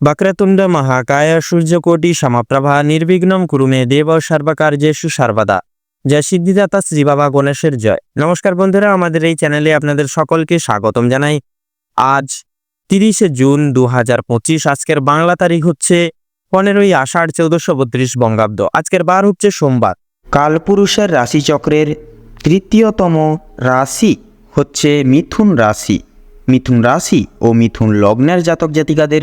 వక్రతుండ మహాకాయ সূর্যকোটি সমপ্রভা নির্বিঘ্নম কুরুমে দেব সর্বকার্যেষু সর্বদা জয় সিদ্ধিদাতা শ্রী বাবা গণেশের জয় নমস্কার বন্ধুরা আমাদের এই চ্যানেলে আপনাদের সকলকে স্বাগতম জানাই আজ তিরিশে জুন দু হাজার পঁচিশ আজকের বাংলা তারিখ হচ্ছে পনেরোই আষাঢ় চৌদ্দশো বত্রিশ বঙ্গাব্দ আজকের বার হচ্ছে সোমবার কালপুরুষের রাশিচক্রের তৃতীয়তম রাশি হচ্ছে মিথুন রাশি মিথুন রাশি ও মিথুন লগ্নের জাতক জাতিকাদের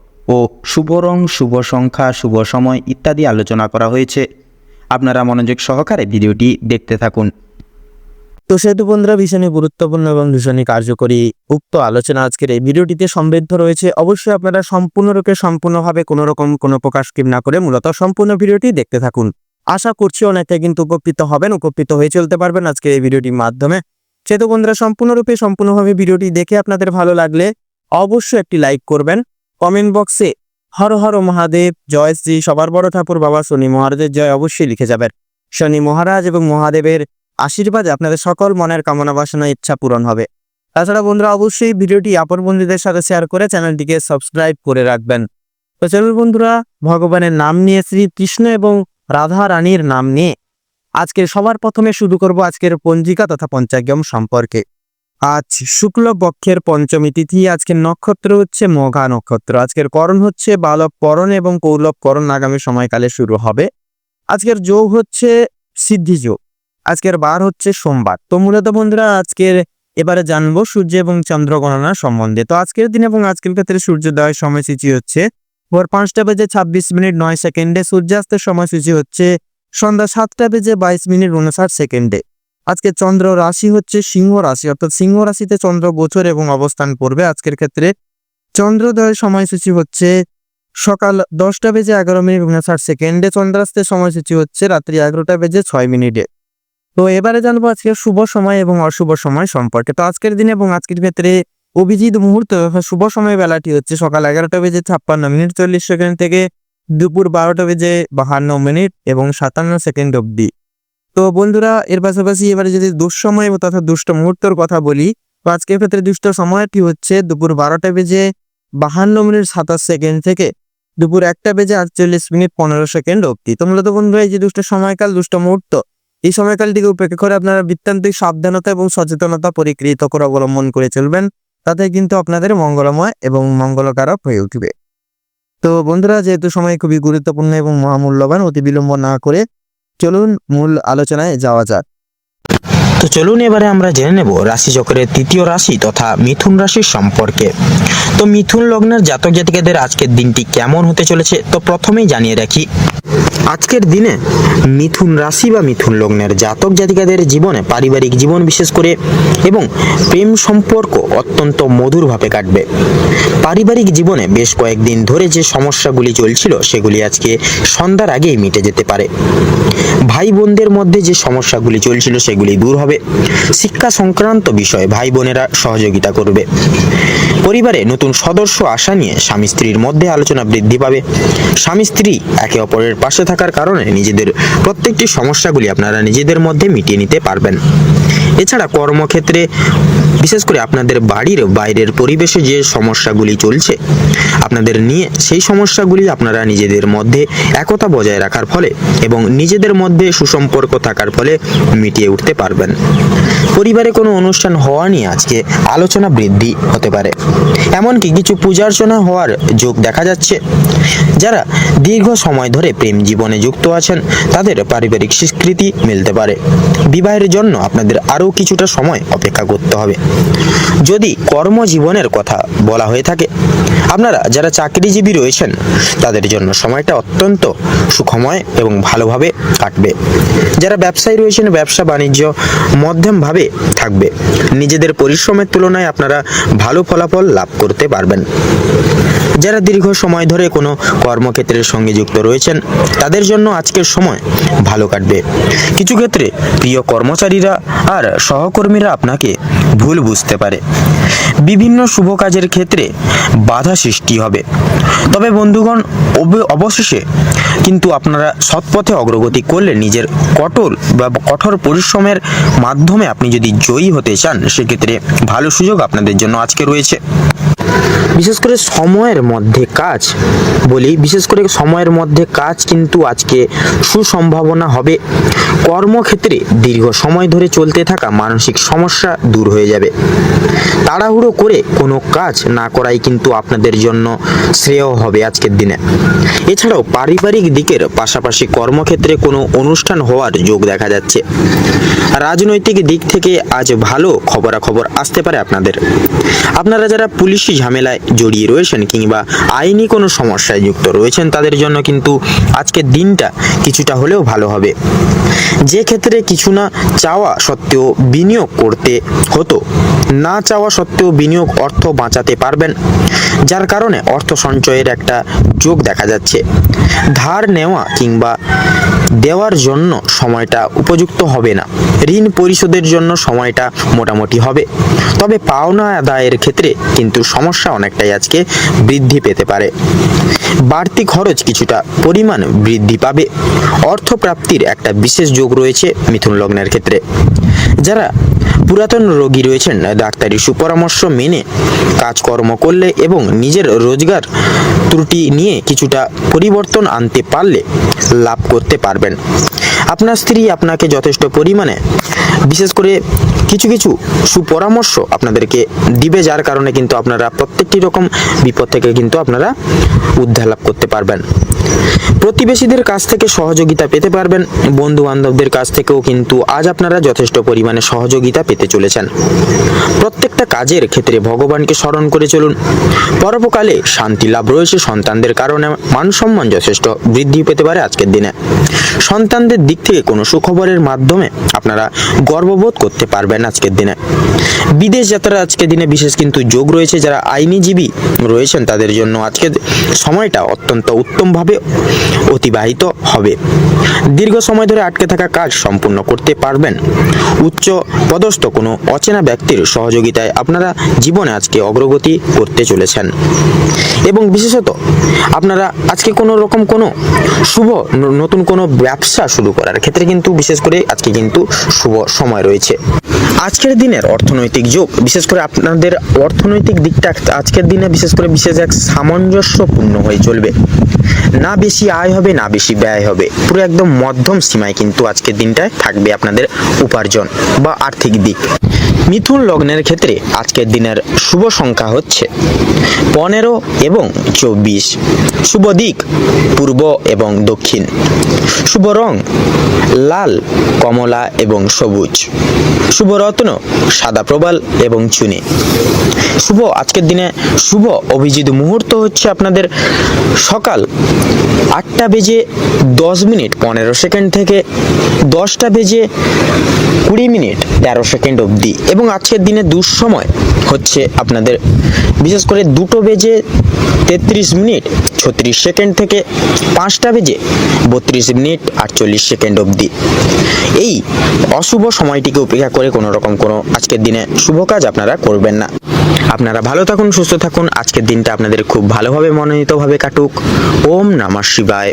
ও শুভ রং শুভ সংখ্যা, শুভ সময় ইত্যাদি আলোচনা করা হয়েছে। আপনারা মনোযোগ সহকারে ভিডিওটি দেখতে থাকুন। তো সেহেতু বন্ধুরা, ভীষণই গুরুত্বপূর্ণ এবং ভীষণই কার্যকরী উক্ত আলোচনা আজকের এই ভিডিওটিতে সমৃদ্ধ রয়েছে। অবশ্যই আপনারা সম্পূর্ণরূপে সম্পূর্ণভাবে কোনো রকম কোনো প্রকাশ স্কিম না করে মূলত সম্পূর্ণ ভিডিওটি দেখতে থাকুন। আশা করছি অনেকটা কিন্তু উপকৃত হবেন, উপকৃত হয়ে চলতে পারবেন আজকে এই ভিডিওটির মাধ্যমে। সেহেতু বন্ধুরা, সম্পূর্ণরূপে, সম্পূর্ণভাবে ভিডিওটি দেখে আপনাদের ভালো লাগলে অবশ্যই একটি লাইক করবেন। কমেন্ট বক্সে, হর হর মহাদেব, জয় শ্রী সবার বড় ঠাকুর বাবা শনি মহারাজের জয় অবশ্যই লিখে যাবেন। শনি মহারাজ এবং মহাদেবের আশীর্বাদে আপনাদের সকল মনের কামনা বাসনা, ইচ্ছা পূরণ হবে। তাছাড়া বন্ধুরা, অবশ্যই ভিডিওটি আপন বন্ধুদের সাথে শেয়ার করে চ্যানেলটিকে সাবস্ক্রাইব করে রাখবেন। তো চলুন বন্ধুরা, ভগবানের নাম নিয়ে শ্রী কৃষ্ণ এবং রাধা রানীর নাম নিয়ে আজকে সবার প্রথমে শুরু করব আজকের পঞ্জিকা তথা পঞ্চাগম সম্পর্কে। আজ শুক্ল পক্ষের পঞ্চমী তিথি, আজকের নক্ষত্র হচ্ছে মঘা নক্ষত্র। আজকের করণ হচ্ছে বালব করণ এবং কৌলভ করণ আগামী সময়কালে শুরু হবে। আজকের যোগ হচ্ছে সিদ্ধি যোগ। আজকের বার হচ্ছে সোমবার। তো মূলত বন্ধুরা, আজকের এবারে জানব সূর্য এবং চন্দ্র গণনা সম্বন্ধে। তো আজকের দিন এবং আজকের ক্ষেত্রে সূর্যোদয়ের সময়সূচি হচ্ছে ভোর পাঁচটা বেজে ছাব্বিশ মিনিট নয় সেকেন্ডে। সূর্যাস্তের সময়সূচি হচ্ছে সন্ধ্যা সাতটা বেজে বাইশ মিনিট উনষাট সেকেন্ডে। আজকে চন্দ্র রাশি হচ্ছে সিংহ রাশি, অর্থাৎ সিংহ রাশিতে চন্দ্র গোচর এবং অবস্থান করবে আজকের ক্ষেত্রে। চন্দ্রোদয়ের সময়সূচি হচ্ছে সকাল দশটা বেজে এগারো মিনিট উনষাট সেকেন্ডে। চন্দ্রাস্তের সময়সূচি হচ্ছে রাত্রি এগারোটা বেজে ছয় মিনিটে। তো এবারে জানব আজকে শুভ সময় এবং অশুভ সময় সম্পর্কে। তো আজকের দিনে এবং আজকের ক্ষেত্রে অভিজিৎ মুহূর্ত শুভ সময় বেলাটি হচ্ছে সকাল এগারোটা বেজে ছাপ্পান্ন মিনিট চল্লিশ সেকেন্ড থেকে দুপুর বারোটা বেজে বাহান্ন মিনিট এবং সাতান্ন সেকেন্ড অবধি। তো বন্ধুরা, এর পাশাপাশি এবারে যদি দুঃসময় তথা দুষ্ট মুহূর্তের কথা বলি, তো আজকের ক্ষেত্রে দুষ্ট সময়টি হচ্ছে দুপুর বারোটা বেজে বাহান্ন মিনিট সাতাশ সেকেন্ড থেকে দুপুর একটা বেজে আটচল্লিশ মিনিট পনেরো সেকেন্ড অবধি। তো মূলত বন্ধুরা, এই যে দুষ্ট সময়কাল, দুষ্ট মুহূর্ত, এই সময়কালটিকে উপেক্ষা করে আপনারা বৃত্তান্তিক সাবধানতা এবং সচেতনতা পরিকৃত করে অবলম্বন করে চলবেন। তাতে কিন্তু আপনাদের মঙ্গলময় এবং মঙ্গলকারক হয়ে উঠবে। তো বন্ধুরা, যেহেতু সময় খুবই গুরুত্বপূর্ণ এবং মহামূল্যবান, অতি বিলম্ব না করে চলুন মূল আলোচনায় যাওয়া যাক। তো চলুন এবারে আমরা জেনে নেব রাশিচক্রের তৃতীয় রাশি তথা মিথুন রাশির সম্পর্কে। তো মিথুন লগ্নের জাতক জাতিকাদের আজকের দিনটি কেমন হতে চলেছে? তো প্রথমেই জানিয়ে রাখি আজকের দিনে মিথুন রাশি বা মিথুন লগ্নের জাতক জাতিকাদের জীবনে পারিবারিক জীবন বিশেষ করে এবং প্রেম সম্পর্ক অত্যন্ত মধুরভাবে কাটবে। পারিবারিক জীবনে বেশ কয়েকদিন ধরে যে সমস্যাগুলি চলছিল, সেগুলি আজকে সন্ধ্যার আগেই মিটে যেতে পারে। ভাই বোনদের মধ্যে যে সমস্যাগুলি চলছিল, সেগুলি দূর হবে। শিক্ষা সংক্রান্ত বিষয়ে ভাই বোনেরা সহযোগিতা করবে। পরিবারে নতুন সদস্য আসা নিয়ে স্বামী স্ত্রীর মধ্যে আলোচনা বৃদ্ধি পাবে। স্বামী স্ত্রী একে অপরের পাশে থাকার কারণে নিজেদের প্রত্যেকটি সমস্যাগুলি আপনারা নিজেদের মধ্যে মিটিয়ে নিতে পারবেন। এছাড়া কর্মক্ষেত্রে, বিশেষ করে আপনাদের বাড়ির বাইরের পরিবেশে যে সমস্যাগুলি চলছে, আপনাদের নিয়ে সেই সমস্যাগুলি আপনারা নিজেদের মধ্যে একতা বজায় রাখার ফলে এবং নিজেদের মধ্যে সুসম্পর্ক থাকার ফলে মিটিয়ে উঠতে পারবেন। পরিবারে কোনো অনুষ্ঠান হওয়া নিয়ে আজকে আলোচনা বৃদ্ধি হতে পারে। এমনকি কিছু পূজার্চনা হওয়ার যোগ দেখা যাচ্ছে। যারা দীর্ঘ সময় ধরে প্রেম জীবনে যুক্ত আছেন, তাদের পারিবারিক স্বীকৃতি মিলতে পারে। বিবাহের জন্য আপনাদের আরও কিছুটা সময় অপেক্ষা করতে হবে। যদি কর্মজীবনের কথা বলা হয়ে থাকে, আপনারা যারা চাকরিজীবী রয়েছেন, তাদের জন্য সময়টা অত্যন্ত সুখময় এবং ভালোভাবে কাটবে। যারা ব্যবসায়ী রয়েছেন, ব্যবসা বাণিজ্য মধ্যমভাবে থাকবে। নিজেদের পরিশ্রমের তুলনায় আপনারা ভালো ফলাফল লাভ করতে পারবেন। যারা দীর্ঘ সময় ধরে কোনো কর্মক্ষেত্রের সঙ্গে যুক্ত রয়েছেন। তাদের জন্য আজকের সময় ভালো কাটবে। কিছু ক্ষেত্রে প্রিয় কর্মচারীরা আর সহকর্মীরা আপনাকে ভুল বুঝতে পারে। বিভিন্ন শুভ কাজের ক্ষেত্রে বাধা সৃষ্টি হবে। তবে বন্ধুগণ, অব- অবশেষে কিন্তু আপনারা সৎপথে অগ্রগতি করলে নিজের কঠোর বা কঠোর পরিশ্রমের মাধ্যমে আপনি যদি জয়ী হতে চান, সেক্ষেত্রে ভালো সুযোগ আপনাদের জন্য আজকে রয়েছে। বিশেষ করে সময়ের মধ্যে কাজ বলি বিশেষ করে সময়ের মধ্যে কাজ কিন্তু আজকে সুসম্ভাবনা হবে। কর্মক্ষেত্রে দীর্ঘ সময় ধরে চলতে থাকা মানসিক সমস্যা দূর হয়ে যাবে। তাড়াহুড়ো করে কোনো কাজ না করাই কিন্তু আপনাদের জন্য শ্রেয় হবে আজকের দিনে। এছাড়াও পারিবারিক দিকের পাশাপাশি কর্মক্ষেত্রে কোনো অনুষ্ঠান হওয়ার যোগ দেখা যাচ্ছে। রাজনৈতিক দিক থেকে আজ ভালো খবরাখবর আসতে পারে আপনাদের। আপনারা যারা পুলিশি ঝামেলায় জড়িয়ে রয়েছেন কিংবা আইনি কোনো সমস্যায় যুক্ত রয়েছেন, তাদের জন্য কিন্তু আজকের দিনটা কিছুটা হলেও ভালো হবে। যে ক্ষেত্রে কিছু না চাওয়া সত্ত্বেও বিনিয়োগ করতে হতো, না চাওয়া সত্ত্বেও বিনিয়োগ অর্থ বাঁচাতে পারবেন, যার কারণে অর্থ সঞ্চয়ের একটা যোগ দেখা যাচ্ছে। ধার নেওয়া কিংবা দেওয়ার জন্য সময়টা উপযুক্ত হবে না। ঋণ পরিশোধের জন্য সময়টা মোটামুটি হবে। তবে পাওনা আদায়ের ক্ষেত্রে কিন্তু সমস্যা অনেকটাই আজকে বৃদ্ধি পেতে পারে। বাড়তি খরচ কিছুটা পরিমাণ বৃদ্ধি পাবে। অর্থপ্রাপ্তির একটা বিশেষ যোগ রয়েছে মিথুন লগ্নের ক্ষেত্রে। যারা পুরাতন রোগী রয়েছেন, ডাক্তারি সুপরামর্শ মেনে কাজকর্ম করলে এবং নিজের রোজগার ত্রুটি নিয়ে কিছুটা পরিবর্তন আনতে পারলে লাভ করতে পারবেন আপনার স্ত্রী আপনাকে যথেষ্ট পরিমাণে বিশেষ করে কিছু কিছু সুপরামর্শ আপনাদেরকে দিবে, যার কারণে কিন্তু আপনারা প্রত্যেকটি রকম বিপদ থেকে কিন্তু আপনারা উদ্ধার লাভ করতে পারবেন। প্রতিবেশীদের কাছ থেকে সহযোগিতা পেতে পারবেন বন্ধু বান্ধবদের কাছ থেকেও কিন্তু আজ আপনারা যথেষ্ট পরিমাণে সহযোগিতা পেতে চলেছেন। প্রত্যেকটা কাজের ক্ষেত্রে ভগবানকে স্মরণ করে চলুন। পরবকালে শান্তি লাভ রয়েছে, সন্তানদের কারণে মান সম্মান যথেষ্ট বৃদ্ধি পেতে পারে আজকের দিনে। সন্তানদের দিক থেকে কোনো সুখবরের মাধ্যমে আপনারা গর্ববোধ করতে পারবেন। আজকের দিনে। বিদেশ যাত্রার আজকের দিনে বিশেষ কিন্তু যোগ রয়েছে যারা আইনিজীবী রয়েছেন তাদের জন্য আজকের সময়টা অত্যন্ত উত্তমভাবে অতিবাহিত হবে। দীর্ঘ সময় ধরে আটকে থাকা কাজ সম্পূর্ণ করতে পারবেন। উচ্চ পদস্থ কোনো অচেনা ব্যক্তির সহযোগিতায় আপনারা জীবনে আজকে অগ্রগতি করতে চলেছেন। এবং বিশেষত আপনারা আজকে কোনো রকম কোনো শুভ, নতুন কোনো ব্যবসা শুরু করার ক্ষেত্রে কিন্তু বিশেষ করে আজকে কিন্তু শুভ সময় রয়েছে। আজকের দিনের অর্থনৈতিক যুগ, বিশেষ করে আপনাদের অর্থনৈতিক দিকটা আজকের দিনে বিশেষ করে বিশেষ এক সামঞ্জস্যপূর্ণ হয়ে চলবে। না বেশি আয় হবে, না বেশি ব্যয় হবে। পুরো একদম মধ্যম সীমায় কিন্তু আজকের দিনটায় থাকবে আপনাদের উপার্জন বা আর্থিক দিক। মিথুন লগ্নের ক্ষেত্রে আজকের দিনের শুভ সংখ্যা হচ্ছে পনেরো এবং চব্বিশ। শুভ দিক পূর্ব এবং দক্ষিণ। শুভ রং লাল, কমলা এবং সবুজ। শুভ রত্ন সাদা প্রবাল এবং চুনি। শুভ আজকের দিনে শুভ অভিজিৎ মুহূর্ত হচ্ছে আপনাদের সকাল আটটা বেজে দশ মিনিট পনেরো সেকেন্ড থেকে দশটা বেজে কুড়ি মিনিট তেরো সেকেন্ড অবধি। এবং আজকের দিনে দুঃসময় হচ্ছে আপনাদের। বিশেষ করে দুটো বেজে তেত্রিশ মিনিট, ছত্রিশ সেকেন্ড থেকে পাঁচটা বেজে বত্রিশ মিনিট আটচল্লিশ সেকেন্ড অবধি। এই অশুভ সময়টিকে উপেক্ষা করে কোনো রকম কোনো আজকের দিনে শুভ কাজ আপনারা করবেন না। আপনারা ভালো থাকুন, সুস্থ থাকুন। আজকের দিনটা আপনাদের খুব ভালোভাবে মনোনীতভাবে কাটুক। ওম নমঃ শিবায়।